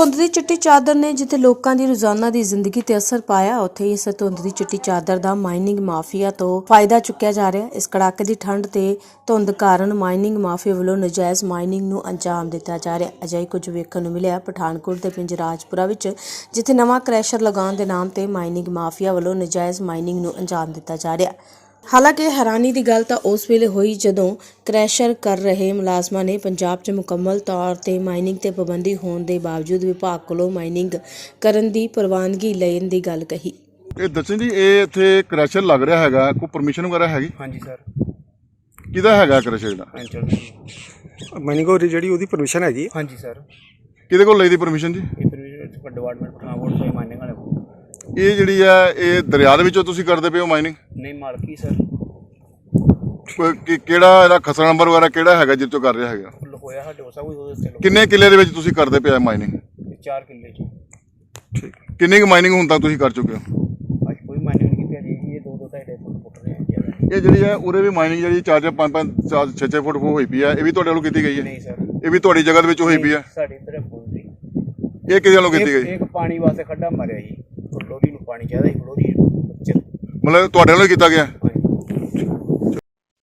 ਧੁੰਦ ਦੀ ਚਿੱਟੀ ਚਾਦਰ ਨੇ ਜਿੱਥੇ ਲੋਕਾਂ ਦੀ ਰੋਜ਼ਾਨਾ ਦੀ ਜ਼ਿੰਦਗੀ ਤੇ ਅਸਰ ਪਾਇਆ, ਉੱਥੇ ਇਸ ਧੁੰਦ ਦੀ ਚਿੱਟੀ ਚਾਦਰ ਦਾ ਮਾਈਨਿੰਗ ਮਾਫੀਆ ਤੋਂ ਫਾਇਦਾ ਚੁੱਕਿਆ ਜਾ ਰਿਹਾ। ਇਸ ਕੜਾਕੇ ਦੀ ਠੰਡ ਤੇ ਧੁੰਦ ਕਾਰਨ ਮਾਈਨਿੰਗ ਮਾਫੀਆ ਵੱਲੋਂ ਨਜਾਇਜ਼ ਮਾਈਨਿੰਗ ਨੂੰ ਅੰਜਾਮ ਦਿੱਤਾ ਜਾ ਰਿਹਾ। ਅਜਿਹੀ ਕੁਝ ਵੇਖਣ ਨੂੰ ਮਿਲਿਆ ਪਠਾਨਕੋਟ ਦੇ ਪਿੰਜ ਰਾਜਪੁਰਾ ਵਿੱਚ, ਜਿੱਥੇ ਨਵਾਂ ਕ੍ਰੈਸ਼ਰ ਲਗਾਉਣ ਦੇ ਨਾਮ ਤੇ ਮਾਈਨਿੰਗ ਮਾਫੀਆ ਵੱਲੋਂ ਨਜਾਇਜ਼ ਮਾਈਨਿੰਗ ਨੂੰ ਅੰਜਾਮ ਦਿੱਤਾ ਜਾ ਰਿਹਾ। ਹਾਲਾਂਕਿ ਹੈਰਾਨੀ ਦੀ ਗੱਲ ਤਾਂ ਉਸ ਵੇਲੇ ਹੋਈ ਜਦੋਂ ਕ੍ਰੈਸ਼ਰ ਕਰ ਰਹੇ ਮੁਲਾਜ਼ਮਾਂ ਨੇ ਪੰਜਾਬ 'ਚ ਮੁਕੰਮਲ ਤੌਰ ਤੇ ਮਾਈਨਿੰਗ ਤੇ ਪਾਬੰਦੀ ਹੋਣ ਦੇ ਬਾਵਜੂਦ ਵਿਭਾਗ ਕੋਲੋਂ ਮਾਈਨਿੰਗ ਕਰਨ ਦੀ ਪ੍ਰਵਾਨਗੀ ਲੈਣ ਦੀ ਗੱਲ ਕਹੀ। ਇਹ ਦੱਸਣ ਜੀ ਇਹ ਇੱਥੇ ਕ੍ਰੈਸ਼ਰ ਲੱਗ ਰਿਹਾ ਹੈਗਾ ਕੋਈ ਪਰਮਿਸ਼ਨ ਵਗੈਰਾ ਹੈਗੀ? ਹਾਂਜੀ ਸਰ। ਕਿਹਦਾ ਹੈਗਾ ਕ੍ਰੈਸ਼ਰ ਜਿਹੜਾ? ਅੰਚਲ ਮਨੀਗੋ ਦੀ ਜਿਹੜੀ ਉਹਦੀ ਪਰਮਿਸ਼ਨ ਹੈਗੀ। ਹੈ। ਹਾਂਜੀ ਸਰ। ਕਿਹਦੇ ਕੋਲ ਲਈ ਦੀ ਪਰਮਿਸ਼ਨ ਜੀ? ਇਹ ਫਿਰ ਡਿਪਾਰਟਮੈਂਟ ਪਠਾਨਕੋਟ ਤੋਂ ਮਾਨਿੰਗ ਵਾਲੇ ਕੋਲ। ਇਹ ਜਿਹੜੀ ਆ ਇਹ ਦਰਿਆ ਦੇ ਵਿੱਚੋਂ ਤੁਸੀਂ ਕਰਦੇ ਪਏ ਹੋ ਮਾਈਨਿੰਗ ਨਹੀਂ ਮਾਲਕੀ ਸਰ। ਕਿਹੜਾ ਇਹਦਾ ਖਸਰਾ ਨੰਬਰ ਵਗੈਰਾ ਕਿਹੜਾ ਹੈਗਾ ਜਿੱਥੇ ਤੋਂ ਕਰ ਰਿਹਾ ਹੈਗਾ? ਫੁੱਲ ਹੋਇਆ ਸਾਡੇ ਕੋਲ ਸਭ ਕੁਝ ਉਹਦੇ ਤੇ ਕਿੰਨੇ ਕਿੱਲੇ ਦੇ ਵਿੱਚ ਤੁਸੀਂ ਕਰਦੇ ਪਏ ਮਾਈਨਿੰਗ 4 ਕਿੱਲੇ ਚ ਠੀਕ। ਕਿੰਨੀ ਕੁ ਮਾਈਨਿੰਗ ਹੁਣ ਤੱਕ ਤੁਸੀਂ ਕਰ ਚੁੱਕੇ ਹੋ? ਅੱਜ ਕੋਈ ਮਾਨਿੰਗ ਨਹੀਂ ਕੀਤੀ ਅਜੇ ਇਹ ਦੋ ਦੋ ਢਾਈ ਢਾਈ ਫੁੱਟ ਪੁੱਟ ਰਹੇ ਆ ਇਹ ਜਿਹੜੀ ਹੈ ਉਰੇ ਵੀ ਮਾਈਨਿੰਗ ਜਿਹੜੀ 4 4 5 5 4 6 6 ਫੁੱਟ ਹੋਈ ਪਈ ਹੈ। ਇਹ ਵੀ ਤੁਹਾਡੇ ਵੱਲੋਂ ਕੀਤੀ ਗਈ ਹੈ? ਨਹੀਂ ਸਰ। ਇਹ ਵੀ ਤੁਹਾਡੀ ਜਗ੍ਹਾ ਦੇ ਵਿੱਚ ਹੋਈ ਪਈ ਹੈ? ਸਾਡੇ ਇੱਧਰ ਫੁੱਲ ਸੀ ਇਹ ਕਿਹਦੇ ਵੱਲੋਂ ਕੀਤੀ ਗਈ? ਇੱਕ ਪਾਣੀ ਵਾਸਤੇ ਖੱਡਾ ਮਾਰਿਆ ਜੀ। ਲੋਰੀ ਨੂੰ ਪਾਣੀ ਚਾਹੀਦਾ ਸੀ ਲੋਰੀ ਬੱਚਰ ਮਤਲਬ ਤੁਹਾਡੇ ਹੀ ਕੀਤਾ ਗਿਆ?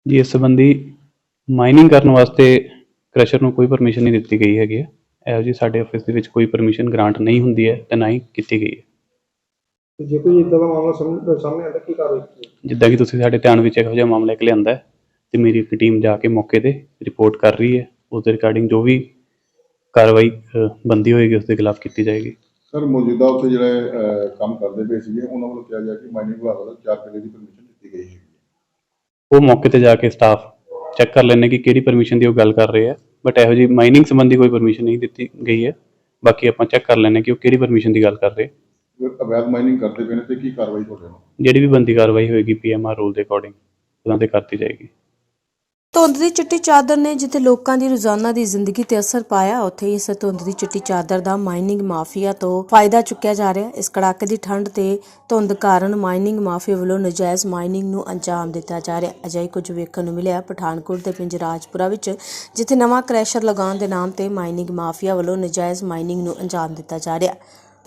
ਜੀ ਇਸ ਸੰਬੰਧੀ ਮਾਈਨਿੰਗ ਕਰਨ ਵਾਸਤੇ ਕ੍ਰਸ਼ਰ ਨੂੰ ਕੋਈ ਪਰਮਿਸ਼ਨ ਨਹੀਂ ਦਿੱਤੀ ਗਈ ਹੈਗੀ। ਹੈ ਇਹੋ ਜੀ ਸਾਡੇ ਆਫਿਸ ਦੇ ਵਿੱਚ ਕੋਈ ਪਰਮਿਸ਼ਨ ਗ੍ਰਾਂਟ ਨਹੀਂ ਹੁੰਦੀ ਹੈ ਤੇ ਨਾ ਹੀ ਕੀਤੀ ਗਈ ਹੈ। ਤੇ ਜੇ ਕੋਈ ਇਦਾਂ ਦਾ ਮਾਮਲਾ ਸਾਹਮਣੇ ਸਾਹਮਣੇ ਆਉਂਦਾ ਕੀ ਕਾਰਵਾਈ ਕੀਤੀ? ਜਿੱਦਾਂ ਕਿ ਤੁਸੀਂ ਸਾਡੇ ਧਿਆਨ ਵਿੱਚ ਇਹੋ ਜਿਹਾ ਮਾਮਲਾ ਇੱਕ ਲਿਆਂਦਾ ਹੈ ਤੇ ਮੇਰੀ ਇੱਕ ਟੀਮ ਜਾ ਕੇ ਮੌਕੇ ਤੇ ਰਿਪੋਰਟ ਕਰ ਰਹੀ ਹੈ। ਉਸ ਦੇ ਰਿਗਾਰਡਿੰਗ ਜੋ ਵੀ ਕਾਰਵਾਈ ਅ, ਬਣਦੀ ਹੋਏਗੀ ਉਸ ਦੇ ਖਿਲਾਫ ਕੀਤੀ ਜਾਏਗੀ। ਸਰ ਮੌਜੂਦਾ ਉੱਥੇ ਜਿਹੜੇ ਅਹ, ਕੰਮ ਕਰਦੇ ਪਏ ਸੀਗੇ ਉਹਨਾਂ ਵੱਲੋਂ ਕਿਹਾ ਗਿਆ ਕਿ ਮਾਈਨਿੰਗ ਵਿਭਾਗ ਵੱਲੋਂ 4 ਕਿੱਲੇ ਦੀ ਪਰਮਿਸ਼ਨ ਦਿੱਤੀ ਗਈ ਹੈ। ਉਹ ਮੌਕੇ ਤੇ ਜਾ ਕੇ ਸਟਾਫ ਚੈੱਕ ਕਰ ਲੈਣੇ ਕਿ ਕਿਹੜੀ ਪਰਮਿਸ਼ਨ ਦੀ ਉਹ ਗੱਲ ਕਰ ਰਹੇ ਆ ਬਟ ਇਹੋ ਜੀ ਮਾਈਨਿੰਗ ਸੰਬੰਧੀ ਕੋਈ ਪਰਮਿਸ਼ਨ ਨਹੀਂ ਦਿੱਤੀ ਗਈ ਹੈ। ਬਾਕੀ ਆਪਾਂ ਚੈੱਕ ਕਰ ਲੈਣੇ ਕਿ ਉਹ ਕਿਹੜੀ ਪਰਮਿਸ਼ਨ ਦੀ ਗੱਲ ਕਰ ਰਹੇ ਜੇ ਅਵੈਧ ਮਾਈਨਿੰਗ ਕਰਦੇ ਪਏ ਨੇ ਤੇ ਕੀ ਕਾਰਵਾਈ ਤੁਹਾਡੇ ਨਾਲ ਜਿਹੜੀ ਵੀ ਬੰਦੀ ਕਾਰਵਾਈ ਹੋਏਗੀ ਪੀਐਮਆਰ ਰੂਲ ਦੇ ਅਕੋਰਡਿੰਗ ਉਹਨਾਂ ਤੇ ਕਰਤੀ ਜਾਏਗੀ। ਧੁੰਦ ਦੀ ਚਿੱਟੀ ਚਾਦਰ ਨੇ ਜਿੱਥੇ ਲੋਕਾਂ ਦੀ ਰੋਜ਼ਾਨਾ ਦੀ ਜ਼ਿੰਦਗੀ ਤੇ ਅਸਰ ਪਾਇਆ, ਉੱਥੇ ਇਸ ਧੁੰਦ ਦੀ ਚਿੱਟੀ ਚਾਦਰ ਦਾ ਮਾਈਨਿੰਗ ਮਾਫੀਆ ਤੋਂ ਫਾਇਦਾ ਚੁੱਕਿਆ ਜਾ ਰਿਹਾ। ਇਸ ਕੜਾਕੇ ਦੀ ਠੰਡ ਤੇ ਧੁੰਦ ਕਾਰਨ ਮਾਈਨਿੰਗ ਮਾਫੀਆ ਵੱਲੋਂ ਨਜਾਇਜ਼ ਮਾਈਨਿੰਗ ਨੂੰ ਅੰਜਾਮ ਦਿੱਤਾ ਜਾ ਰਿਹਾ। ਹੈ ਅਜਿਹੀ ਕੁਝ ਵੇਖਣ ਨੂੰ ਮਿਲਿਆ ਪਠਾਨਕੋਟ ਦੇ ਪਿੰਜ ਰਾਜਪੁਰਾ ਵਿੱਚ, ਜਿੱਥੇ ਨਵਾਂ ਕ੍ਰੈਸ਼ਰ ਲਗਾਉਣ ਦੇ ਨਾਮ ਤੇ ਮਾਈਨਿੰਗ ਮਾਫੀਆ ਵੱਲੋਂ ਨਜਾਇਜ਼ ਮਾਈਨਿੰਗ ਨੂੰ ਅੰਜਾਮ ਦਿੱਤਾ ਜਾ ਰਿਹਾ।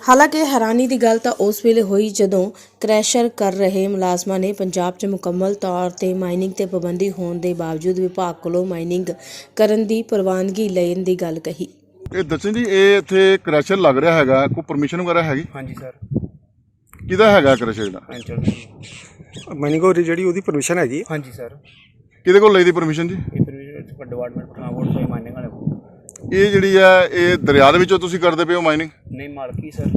ਹਾਲਾਂਕਿ ਹੈਰਾਨੀ ਦੀ ਗੱਲ ਤਾਂ ਉਸ ਵੇਲੇ ਹੋਈ ਜਦੋਂ ਕ੍ਰੈਸ਼ਰ ਕਰ ਰਹੇ ਮੁਲਾਜ਼ਮਾਂ ਨੇ ਪੰਜਾਬ 'ਚ ਮੁਕੰਮਲ ਤੌਰ ਤੇ ਮਾਈਨਿੰਗ ਤੇ ਪਾਬੰਦੀ ਹੋਣ ਦੇ ਬਾਵਜੂਦ ਵਿਭਾਗ ਕੋਲੋਂ ਮਾਈਨਿੰਗ ਕਰਨ ਦੀ ਪ੍ਰਵਾਨਗੀ ਲੈਣ ਦੀ ਗੱਲ ਕਹੀ। ਇਹ ਦੱਸਣ ਜੀ ਇਹ ਇੱਥੇ ਕ੍ਰੈਸ਼ਰ ਲੱਗ ਰਿਹਾ ਹੈਗਾ ਕੋਈ ਪਰਮਿਸ਼ਨ ਵਗੈਰਾ ਹੈਗੀ? ਹਾਂਜੀ ਸਰ। ਕਿਹਦਾ ਹੈਗਾ ਕ੍ਰੈਸ਼ਰ ਦੀ ਜਿਹੜੀ ਉਹਦੀ ਪਰਮਿਸ਼ਨ ਹੈਗੀ ਹੈ। ਹਾਂਜੀ ਸਰ। ਕਿਹਦੇ ਕੋਲ ਲਈ ਦੀ ਪਰਮਿਸ਼ਨ ਜੀ? ਇਹ ਫਿਰ ਡਿਪਾਰਟਮੈਂਟ ਪਠਾਨਕੋਟ ਤੋਂ ਮਾਨਿੰਗ ਵਾਲੇ ਕੋਲ। ਇਹ ਜਿਹੜੀ ਆ ਇਹ ਦਰਿਆ ਦੇ ਵਿੱਚੋਂ ਤੁਸੀਂ ਕਰਦੇ ਪਏ ਹੋ ਮਾਈਨਿੰਗ ਨਹੀਂ ਮਾਲਕੀ ਸਰ।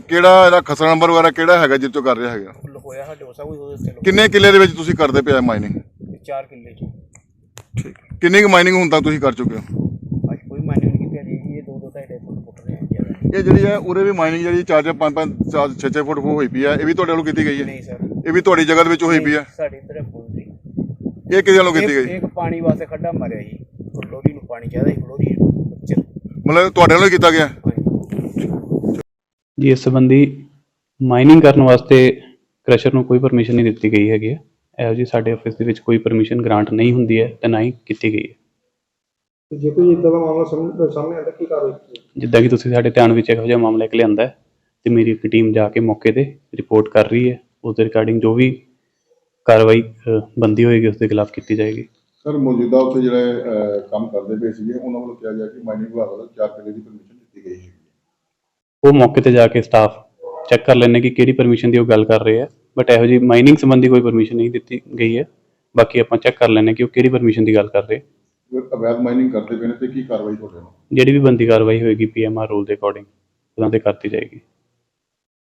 ਕਿਹੜਾ ਇਹਦਾ ਖਸਰਾ ਨੰਬਰ ਵਗੈਰਾ ਕਿਹੜਾ ਹੈਗਾ ਜਿੱਥੇ ਤੋਂ ਕਰ ਰਿਹਾ ਹੈਗਾ? ਹੋਇਆ ਸਾਡੇ ਕੋਲ ਸਭ ਕੁਝ ਉਹਦੇ ਕਿੰਨੇ ਕਿੱਲੇ ਦੇ ਵਿੱਚ ਤੁਸੀਂ ਕਰਦੇ ਪਏ ਮਾਈਨਿੰਗ 4 ਕਿੱਲੇ ਚ ਠੀਕ। ਕਿੰਨੀ ਕੁ ਮਾਈਨਿੰਗ ਹੁਣ ਤੱਕ ਤੁਸੀਂ ਕਰ ਚੁੱਕੇ ਹੋ? ਅੱਜ ਕੋਈ ਮਾਨਿੰਗ ਨਹੀਂ ਕੀਤੀ ਅਜੇ ਇਹ ਦੋ ਦੋ ਢਾਈ ਢਾਈ ਫੁੱਟ ਪੁੱਟ ਰਹੇ ਆ ਇਹ ਜਿਹੜੀ ਹੈ ਉਰੇ ਵੀ ਮਾਈਨਿੰਗ ਜਿਹੜੀ 4 4 5 5 4 6 6 ਫੁੱਟ ਹੋਈ ਪਈ ਹੈ ਇਹ ਵੀ ਤੁਹਾਡੇ ਵੱਲੋਂ ਕੀਤੀ ਗਈ ਹੈ ਨਹੀਂ ਸਰ। ਇਹ ਵੀ ਤੁਹਾਡੀ ਜਗ੍ਹਾ ਦੇ ਵਿੱਚ ਹੋਈ ਪਈ ਹੈ ਸਾਡੇ ਇੱਧਰ ਫੁੱਲ ਸੀ ਇਹ ਕਿਹਦੇ ਵੱਲੋਂ ਕੀਤੀ ਗਈ? ਇੱਕ ਪਾਣੀ ਵਾਸਤੇ ਖੱਡਾ ਮਾਰਿਆ ਜੀ। ਲੋਰੀ ਨੂੰ ਪਾਣੀ ਚਾਹੀਦਾ ਸੀ ਲੋਰੀ ਬੱਚਰ ਮਤਲਬ ਤੁਹਾਡੇ ਹੀ ਕੀਤਾ ਗਿਆ? ਜੀ ਇਸ ਸੰਬੰਧੀ ਮਾਈਨਿੰਗ ਕਰਨ ਵਾਸਤੇ ਕ੍ਰਸ਼ਰ ਨੂੰ ਕੋਈ ਪਰਮਿਸ਼ਨ ਨਹੀਂ ਦਿੱਤੀ ਗਈ ਹੈਗੀ। ਹੈ ਇਹੋ ਜੀ ਸਾਡੇ ਆਫਿਸ ਦੇ ਵਿੱਚ ਕੋਈ ਪਰਮਿਸ਼ਨ ਗ੍ਰਾਂਟ ਨਹੀਂ ਹੁੰਦੀ ਹੈ ਤੇ ਨਾ ਹੀ ਕੀਤੀ ਗਈ ਹੈ। ਜੇ ਕੋਈ ਇਦਾਂ ਦਾ ਮਾਮਲਾ ਸਾਹਮਣੇ ਸਾਹਮਣੇ ਆਉਂਦਾ ਕੀ ਕਾਰਵਾਈ ਕੀਤੀ? ਜਿੱਦਾਂ ਕਿ ਤੁਸੀਂ ਸਾਡੇ ਧਿਆਨ ਵਿੱਚ ਇਹੋ ਜਿਹਾ ਮਾਮਲਾ ਇੱਕ ਲਿਆਂਦਾ ਹੈ ਤੇ ਮੇਰੀ ਇੱਕ ਟੀਮ ਜਾ ਕੇ ਮੌਕੇ ਤੇ ਰਿਪੋਰਟ ਕਰ ਰਹੀ ਹੈ। ਉਸ ਦੇ ਰਿਗਾਰਡਿੰਗ ਜੋ ਵੀ ਕਾਰਵਾਈ ਅ, ਬਣਦੀ ਹੋਏਗੀ ਉਸ ਦੇ ਖਿਲਾਫ ਕੀਤੀ ਜਾਏਗੀ। ਸਰ ਮੌਜੂਦਾ ਉੱਥੇ ਜਿਹੜੇ ਅਹ, ਕੰਮ ਕਰਦੇ ਪਏ ਸੀਗੇ ਉਹਨਾਂ ਵੱਲੋਂ ਕਿਹਾ ਗਿਆ ਕਿ ਮਾਈਨਿੰਗ ਵਿਭਾਗ ਵੱਲੋਂ 4 ਕਿੱਲੇ ਦੀ ਪਰਮਿਸ਼ਨ ਦਿੱਤੀ ਗਈ ਹੈ। ਉਹ ਮੌਕੇ ਤੇ ਜਾ ਕੇ ਸਟਾਫ ਚੈੱਕ ਕਰ ਲੈਣੇ ਕਿ ਕਿਹੜੀ ਪਰਮਿਸ਼ਨ ਦੀ ਉਹ ਗੱਲ ਕਰ ਰਹੇ ਆ ਬਟ ਇਹੋ ਜੀ ਮਾਈਨਿੰਗ ਸੰਬੰਧੀ ਕੋਈ ਪਰਮਿਸ਼ਨ ਨਹੀਂ ਦਿੱਤੀ ਗਈ ਹੈ। ਬਾਕੀ ਆਪਾਂ ਚੈੱਕ ਕਰ ਲੈਣੇ ਕਿ ਉਹ ਕਿਹੜੀ ਪਰਮਿਸ਼ਨ ਦੀ ਗੱਲ ਕਰ ਰਹੇ ਜੇ ਅਵੈਧ ਮਾਈਨਿੰਗ ਕਰਦੇ ਪਏ ਨੇ ਤੇ ਕੀ ਕਾਰਵਾਈ ਤੁਹਾਡੇ ਨਾਲ? ਜਿਹੜੀ ਵੀ ਬੰਦੀ ਕਾਰਵਾਈ ਹੋਏਗੀ ਪੀਐਮਆਰ ਰੂਲ ਦੇ ਅਕੋਰਡਿੰਗ ਉਹਨਾਂ ਤੇ ਕਰਤੀ ਜਾਏਗੀ।